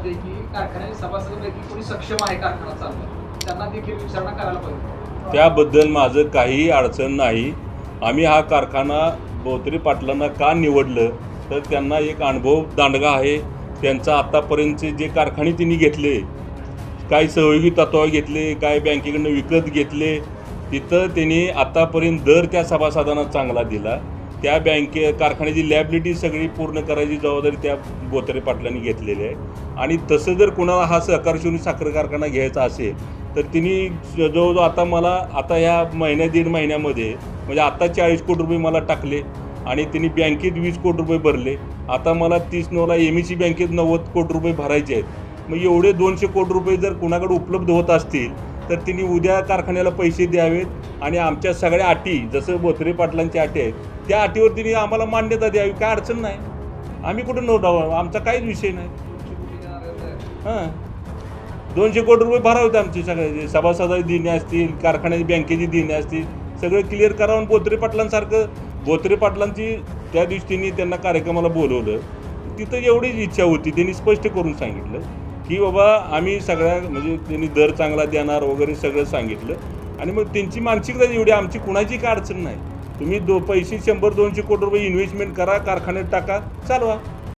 जाते की सभासदांपैकी कोणी सक्षम आहे कारखाना चालवायला त्यांना देखील विचारणा करायला पाहिजे. त्याबद्दल माझं काहीही अडचण नाही. आम्ही हा कारखाना बोत्री पाटलांना का निवडलं? तर त्यांना एक अनुभव दांडगा आहे. त्यांचा आत्तापर्यंतचे जे कारखाने त्यांनी घेतले काय सहयोगी तत्व घेतले काय बँकेकडनं विकत घेतले तिथं त्यांनी आत्तापर्यंत दर त्या सभासदांना चांगला दिला. त्या बँके कारखान्याची लॅबिलिटी सगळी पूर्ण करायची जबाबदारी त्या बोत्रे पाटलांनी घेतलेली आहे. आणि तसं जर कुणाला हा सहकारशिवणी साखर कारखाना घ्यायचा असेल तर तिने जवळजवळ आता मला आता ह्या महिन्या दीड महिन्यामध्ये म्हणजे आता चाळीस कोटी रुपये मला टाकले आणि तिने बँकेत वीस कोटी रुपये भरले. आता मला तीस नऊला एम ई सी बँकेत नव्वद कोटी रुपये भरायचे आहेत. मग एवढे दोनशे कोटी रुपये जर कुणाकडे उपलब्ध होत असतील तर तिने उद्या कारखान्याला पैसे द्यावेत आणि आमच्या सगळ्या अटी जसं बोथरे पाटलांच्या अटी आहेत त्या अटीवर तिने आम्हाला मान्यता द्यावी. काय अडचण नाही. आम्ही कुठं नो आमचा काहीच विषय नाही. हां. दोनशे कोटी रुपये भरावेत आमचे सगळे. सभासदाची देणे असतील कारखान्याची बँकेची देणे असतील सगळं क्लिअर करावं बोत्रे पाटलांसारखं बोत्रे पाटलांची त्या दिवशी त्यांनी त्यांना कार्यक्रमाला बोलवलं. तिथं एवढीच इच्छा होती. त्यांनी स्पष्ट करून सांगितलं. की बाबा आम्ही सगळ्या म्हणजे त्यांनी दर चांगला देणार वगैरे सगळं सांगितलं. आणि मग त्यांची मानसिकता एवढी आमची कुणाची काय अडचण नाही. तुम्ही दो पैसे शंभर दोनशे कोटी रुपये इन्व्हेस्टमेंट करा कारखान्यात टाका चालवा.